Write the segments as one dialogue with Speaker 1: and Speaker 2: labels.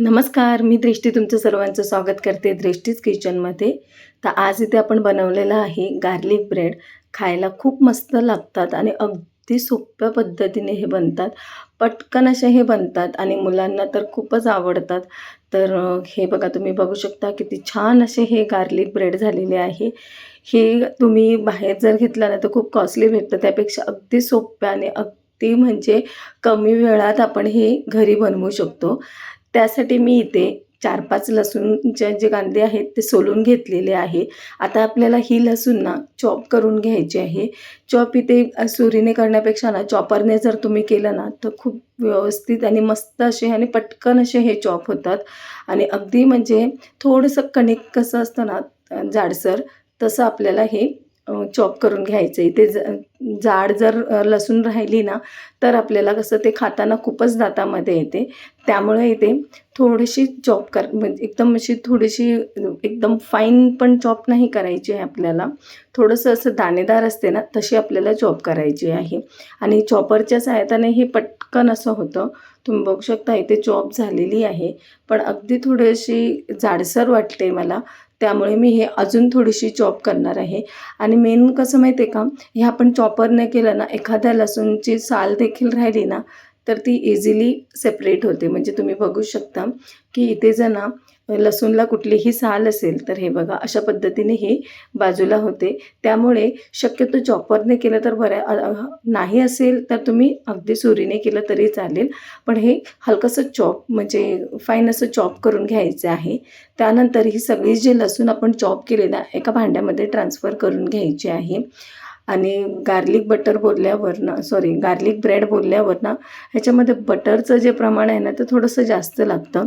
Speaker 1: नमस्कार मी दृष्टी तुमचं सर्वांचं स्वागत करते दृष्टीच किचनमध्ये तर आज इथे आपण बनवलेलं आहे गार्लिक ब्रेड खायला खूप मस्त लागतात आणि अगदी सोप्या पद्धतीने हे बनतात. पटकन असे हे बनतात आणि मुलांना तर खूपच आवडतात. तर हे बघा तुम्ही बघू शकता किती छान असे हे गार्लिक ब्रेड झालेले आहे. हे तुम्ही बाहेर जर घेतलं ना तर खूप कॉस्टली भेटतं. त्यापेक्षा अगदी सोप्या आणि अगदी म्हणजे कमी वेळात आपण हे घरी बनवू शकतो. त्यासाठी मी इथे चार पाच लसूणचे जे कांदे आहेत ते सोलून घेतलेले आहे. आता आपल्याला ही लसूण ना चॉप करून घ्यायची आहे. चॉप इथे सुरीने करण्यापेक्षा ना चॉपरने जर तुम्ही केलं ना तर खूप व्यवस्थित आणि मस्त असे आणि पटकन असे हे चॉप होतात. आणि अगदी म्हणजे थोडंसं कणिक कसं असतं ना जाडसर तसं आपल्याला हे चॉप करून घ्यायचं आहे. ते ज जाड जर लसूण राहिली ना तर आपल्याला कसं ते खाताना खूपच दातामध्ये येते. त्यामुळे इथे थोडीशी चॉप कर म्हणजे एकदम अशी थोडीशी एकदम फाईन पण चॉप नाही करायची आहे आपल्याला. थोडंसं असं दाणेदार असते ना तशी आपल्याला चॉप करायची आहे. आणि चॉपरच्या सहाय्याने हे पटकन असं होतं. तुम्ही बघू शकता इथे चॉप झालेली आहे. पण अगदी थोडीशी जाडसर वाटते मला. त्यामुळे मी हे अजून थोडीशी चॉप करणार आहे. आणि मेन कसं माहिती आहे का? हे आपण चॉपरने केलं ना एखाद्या लसूणची साल देखील राहिली ना तर ती इझिली सेपरेट होते. म्हणजे तुम्ही बघू शकता की इथे जर ना लसूणला कुठलीही साल असेल तर हे बघा अशा पद्धतीने हे बाजूला होते. त्यामुळे शक्यतो चॉपरने केलं तर बऱ्या नाही असेल तर तुम्ही अगदी सुरीने केलं तरी चालेल. पण हे हलकंसं चॉप म्हणजे फाईन असं चॉप करून घ्यायचं आहे. त्यानंतर ही सगळी जे लसूण आपण चॉप केलेला एका भांड्यामध्ये ट्रान्सफर करून घ्यायची आहे. आणि गार्लिक बटर बोलल्यावर ना सॉरी गार्लिक ब्रेड बोलल्यावर ना ह्याच्यामध्ये बटरचं जे प्रमाण आहे ना ते थोडंसं जास्त लागतं.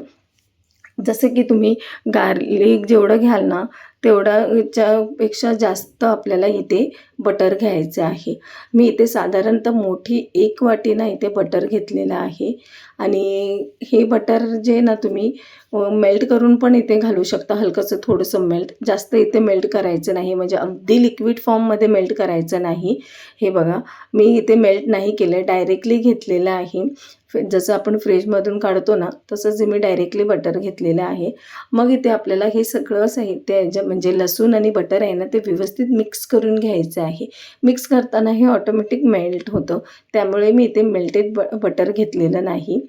Speaker 1: जसं की तुम्ही गार्लिक जेवढं घ्याल ना तेवढ्याच्यापेक्षा जास्त आपल्याला इथे बटर घ्यायचं आहे. मी इथे साधारणतः मोठी एक वाटीनं इथे बटर घेतलेलं आहे. आणि हे बटर जे ना तुम्ही मेल्ट करून पण इथे घालू शकता. हलकंसं थोडंसं मेल्ट जास्त इथे मेल्ट करायचं नाही. म्हणजे अगदी लिक्विड फॉर्ममध्ये मेल्ट करायचं नाही. हे बघा मी इथे मेल्ट नाही केलं डायरेक्टली घेतलेलं आहे. फ- जसं आपण फ्रीजमधून काढतो ना तसंच मी डायरेक्टली बटर घेतलेलं आहे. मग इथे आपल्याला हे सगळं साहित्य ज्या म्हणजे लसूण आणि बटर आहे ना ते व्यवस्थित मिक्स करून घ्यायचं आहे. मिक्स करताना हे ऑटोमॅटिक मेल्ट होतं. त्यामुळे मी इथे मेल्टेड ब बटर घेतलेलं नाही.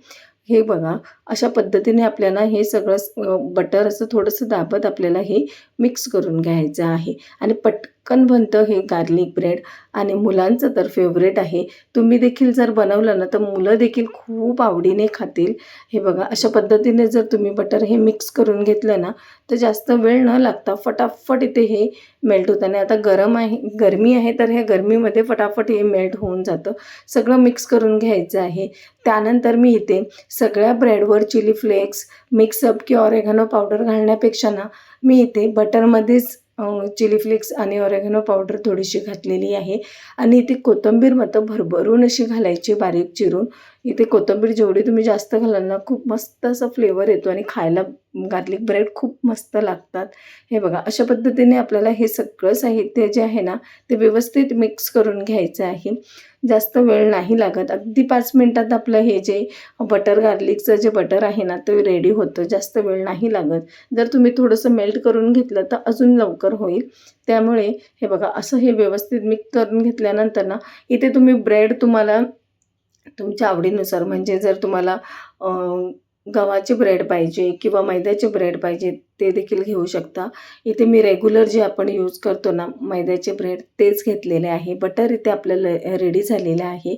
Speaker 1: हे बघा अशा पद्धतीने आपल्याला हे सगळं बटर असं थोडंसं दाबत आपल्याला हे मिक्स करून घ्यायचं आहे. आणि पटकन बनतं हे गार्लिक ब्रेड आणि मुलांचं तर फेवरेट आहे. तुम्ही देखील जर बनवलं ना तर मुलं देखील खूप आवडीने खातील. हे बघा अशा पद्धतीने जर तुम्ही बटर हे मिक्स करून घेतलं ना तर जास्त वेळ न लागता फटाफट इथे हे मेल्ट होतं. आणि आता गरम आहे गरमी आहे तर ह्या गरमीमध्ये फटाफट हे मेल्ट होऊन जातं. सगळं मिक्स करून घ्यायचं आहे. त्यानंतर मी इथे सगळ्या ब्रेडवर चिली फ्लेक्स मिक्सअप किंवा ऑरेगॅनो पावडर घालण्यापेक्षा ना मी इथे बटरमध्येच चिली फ्लेक्स आणि ऑरेगॅनो पावडर थोडीशी घातलेली आहे. आणि इथे कोथिंबीर मात्र भरभरून अशी घालायची बारीक चिरून इथे कोथिंबीर जेवढी तुम्ही जास्त घालाल ना खूप मस्त असा फ्लेवर येतो आणि खायला गार्लिक ब्रेड खूप मस्त लागतात. हे बघा अशा पद्धतीने आपल्याला हे सगळं साहित्य जे आहे ना ते व्यवस्थित मिक्स करून घ्यायचं आहे. जास्त वेळ नाही लागत. अगदी पाच मिनटात आपलं हे जे बटर गार्लिकचं जे बटर आहे ना ते रेडी होतं. जास्त वेळ नाही लागत. जर तुम्ही थोडंसं मेल्ट करून घेतलं तर अजून लवकर होईल. त्यामुळे हे बघा असं हे व्यवस्थित मिक्स करून घेतल्यानंतर ना इथे तुम्ही ब्रेड तुम्हाला तुमच्या आवडीनुसार म्हणजे जर तुम्हाला गव्हाचे ब्रेड पाहिजे किंवा मैद्याचे ब्रेड पाहिजे ते देखील घेऊ शकता. इथे मी रेग्युलर जे आपण यूज करतो ना मैद्याचे ब्रेड तेच घेतलेले आहे. बटर इथे आपल्याला रेडी झालेलं आहे.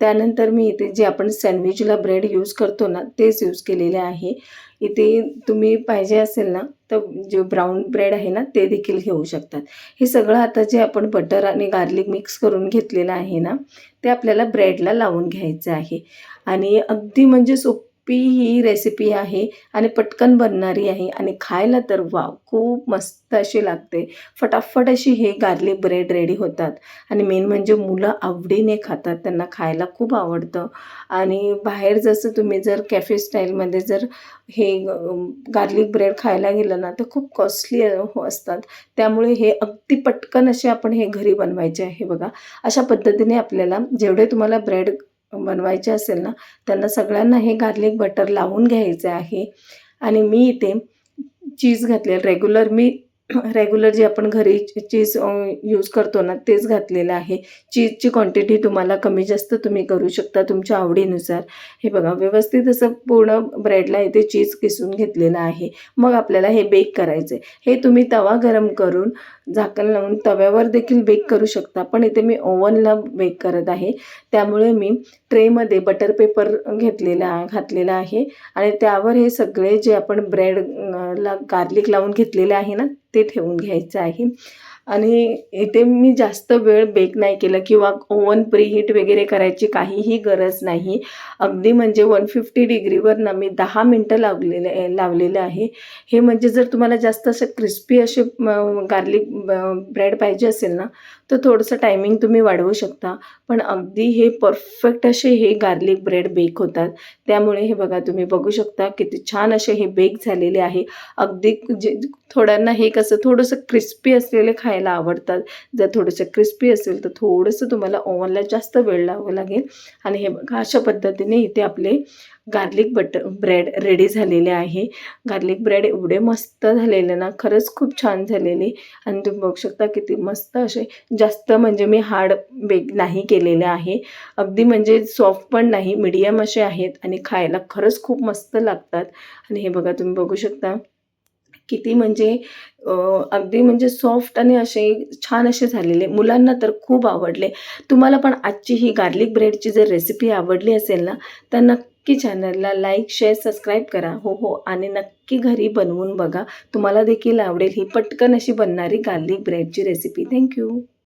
Speaker 1: त्यानंतर मी इथे जे आपण सँडविचला ब्रेड यूज करतो ना तेच यूज केलेले आहे. इथे तुम्ही पाहिजे असेल ना तर जे ब्राऊन ब्रेड आहे ना ते देखील घेऊ शकतात. हे सगळं आता जे आपण बटर आणि गार्लिक मिक्स करून घेतलेलं आहे ना ते आपल्याला ब्रेडला लावून घ्यायचं आहे. आणि अगदी म्हणजे सोप ही रेसिपी आहे आणि पटकन बनणारी आहे आणि खायला तर वाव खूप मस्त अशी लागते. फटाफट अशी हे गार्लिक ब्रेड रेडी होतात. आणि मेन म्हणजे मुलं आवडीने खातात त्यांना खायला खूप आवडतं. आणि बाहेर जसं तुम्ही जर कॅफे स्टाईलमध्ये जर हे गार्लिक ब्रेड खायला गेलं ना तर खूप कॉस्टली असतात. त्यामुळे हे अगदी पटकन असे आपण हे घरी बनवायचे आहे बघा. अशा पद्धतीने आपल्याला जेवढे तुम्हाला ब्रेड बनवायचे असेल ना त्यांना सगळ्यांना हे गार्लिक बटर लावून घ्यायचे आहे. आणि मी इथे चीज घातले रेग्युलर मी रेग्युलर जे आपण घरी चीज यूज करतो ना तेच घातलेलं आहे. चीजची क्वांटिटी तुम्हाला कमी जास्त तुम्ही करू शकता तुमच्या आवडीनुसार. हे बघा व्यवस्थित असं पूर्ण ब्रेडला इथे चीज किसून घेतलेलं आहे. मग आपल्याला हे बेक करायचं आहे हे तुम्ही तवा गरम करून झाकण लावून तव्यावर देखील बेक करू शकता. पण इथे मी ओव्हनला बेक करत आहे. त्यामुळे मी ट्रेमध्ये बटर पेपर घेतलेला घातलेला आहे. आणि त्यावर हे सगळे जे आपण ब्रेड ला गार्लिक लावून घेतलेले आहे ना ते ठेवून घ्यायचं आहे. आणि इथे मी जास्त वेळ बेक नाही केलं किंवा ओव्हन प्रीहीट वगैरे करायची काहीही गरज नाही. अगदी म्हणजे वन फिफ्टी डिग्रीवर ना मी दहा मिनटं लावलेले लावलेलं आहे. हे म्हणजे जर तुम्हाला जास्त असं क्रिस्पी असे गार्लिक ब्रेड पाहिजे असेल ना तर थोडंसं टायमिंग तुम्ही वाढवू शकता. पण अगदी हे परफेक्ट असे हे गार्लिक ब्रेड बेक होतात. त्यामुळे हे बघा तुम्ही बघू शकता किती छान असे हे बेक झालेले आहे. अगदी जे थोड्यांना हे कसं थोडंसं क्रिस्पी असलेले खायला आवडतात. जर थोडंसं क्रिस्पी असेल तर थोडंसं तुम्हाला ओव्हनला जास्त वेळ लावावं लागेल. आणि हे बघा अशा पद्धतीने इथे आपले गार्लिक बटर ब्रेड रेडी झालेले आहे. गार्लिक ब्रेड एवढे मस्त झालेले ना खरंच खूप छान झालेले. आणि तुम्ही बघू शकता किती मस्त असे जास्त म्हणजे मी हार्ड बेक नाही केलेले आहे. अगदी म्हणजे सॉफ्ट पण नाही मीडियम असे आहेत आणि खायला खरंच खूप मस्त लागतात. आणि हे बघा तुम्ही बघू शकता. किती म्हणजे अगदी म्हणजे सॉफ्ट आणि असे छान असे झालेले. मुलांना तर खूप आवडले. तुम्हाला पण आजची ही गार्लिक ब्रेडची जर रेसिपी आवडली असेल ना तर नक्की चॅनलला लाईक शेअर सबस्क्राईब करा. हो हो. आणि नक्की घरी बनवून बघा. तुम्हाला देखील आवडेल ही पटकन अशी बनणारी गार्लिक ब्रेडची रेसिपी थँक्यू